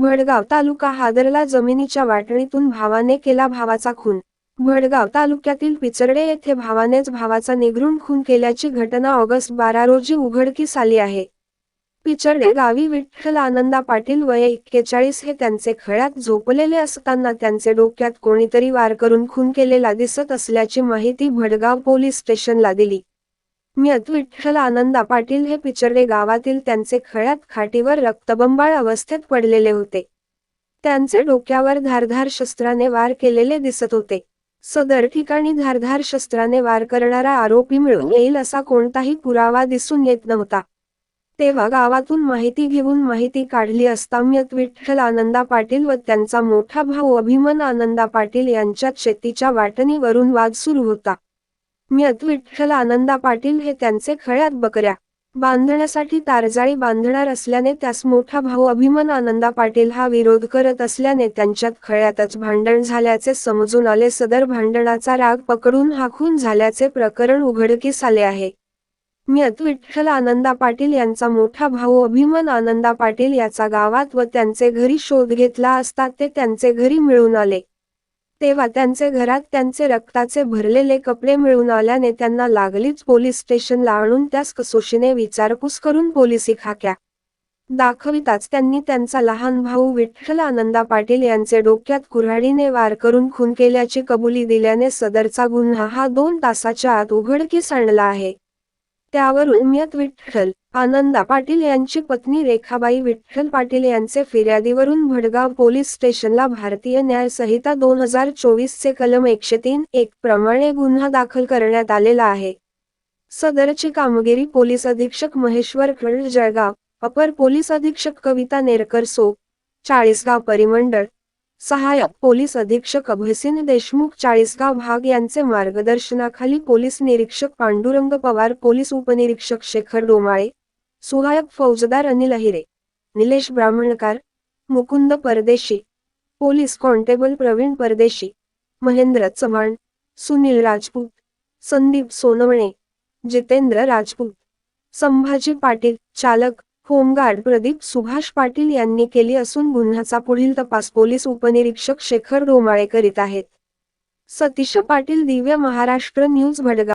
भडगाव तालुका हादरला जमिनीच्या वाटणीतून भावाने केला भावाचा खून. भडगाव तालुक्यातील पिचर्डे येथे भावानेच भावाचा निगरून खून केल्याची घटना ऑगस्ट बारा रोजी उघडकीस आली आहे. पिचर्डे गावी विठ्ठल आनंदा पाटील वय एक्केचाळीस हे त्यांचे खळ्यात झोपलेले असताना त्यांचे डोक्यात कोणीतरी वार करून खून केलेला दिसत असल्याची माहिती भडगाव पोलीस स्टेशनला दिली. म्यत विठ्ठल आनंदा पाटील हे पिचर्डे गावातील त्यांचे खळ्यात खाटीवर रक्तबंबाळ अवस्थेत पडलेले होते. त्यांचे डोक्यावर धारधार शस्त्राने वार केलेले दिसत होते. सदर ठिकाणी धारधार शस्त्राने वार करणारा आरोपी मिळून येईल असा कोणताही पुरावा दिसून येत नव्हता. तेव्हा गावातून माहिती घेऊन माहिती काढली असता म्यत विठ्ठल आनंदा पाटील व त्यांचा मोठा भाऊ अभिमन आनंदा पाटील यांच्यात शेतीच्या वाटणीवरून वाद सुरू होता. म्यत विठ्ठल आनंदा पाटील हे त्यांचे खळ्यात बकऱ्या. बांधण्यासाठी तारजाळी बांधणार असल्याने त्यास मोठा भाऊ अभिमन आनंदा पाटील हा विरोध करत असल्याने त्यांच्यात खळ्यातच भांडण झाल्याचे समजून आले. सदर भांडणाचा राग पकडून हाकून झाल्याचे प्रकरण उघडकीस आले आहे. म्यत विठ्ठल आनंदा पाटील यांचा मोठा भाऊ अभिमन आनंदा पाटील याचा गावात व त्यांचे घरी शोध घेतला असता ते त्यांचे घरी मिळून आले. तेव्हा त्यांचे घरात त्यांचे रक्ताचे भरलेले कपडे मिळून आल्याने त्यांना लागलीच पोलीस स्टेशनला आणून त्यास कसोशीने विचारपूस करून पोलिसी खाक्या दाखविताच त्यांनी त्यांचा लहान भाऊ विठ्ठल आनंदा पाटील यांचे डोक्यात कुऱ्हाडीने वार करून खून केल्याची कबुली दिल्याने सदरचा गुन्हा हा दोन तासाच्या आत उघडकीस आणला आहे. त्यावरून म्यत विठ्ठल आनंदा पाटील यांची पत्नी रेखाबाई विठ्ठल पाटील यांचे फिर्यादीवरून भडगाव पोलीस स्टेशनला भारतीय न्याय संहिता दोन हजार चोवीस चे कलम एकशे तीन एक प्रमाणे गुन्हा दाखल करण्यात आलेला आहे. सदरची कामगिरी पोलीस अधीक्षक महेश्वर खळ जळगाव अपर पोलीस अधीक्षक कविता नेरकर सो चाळीसगाव परिमंडळ सहाय्यक पोलीस अधीक्षक अभयसिंह देशमुख चाळीसगाव भाग यांचे मार्गदर्शनाखाली पोलीस निरीक्षक पांडुरंग पवार पोलीस उपनिरीक्षक शेखर डोमाळे सहाय्यक फौजदार अनिल अहिरे निलेश ब्राह्मणकार मुकुंद परदेशी पोलीस कॉन्टेबल प्रवीण परदेशी महेंद्र चव्हाण सुनील राजपूत संदीप सोनवणे जितेंद्र राजपूत संभाजी पाटील चालक होमगार्ड प्रदीप सुभाष पाटील यांनी केली असून गुन्ह्याचा पुढील तपास पोलीस उपनिरीक्षक शेखर डोमाळे करीत आहेत. सतीश पाटील दिव्य महाराष्ट्र न्यूज भडगाव.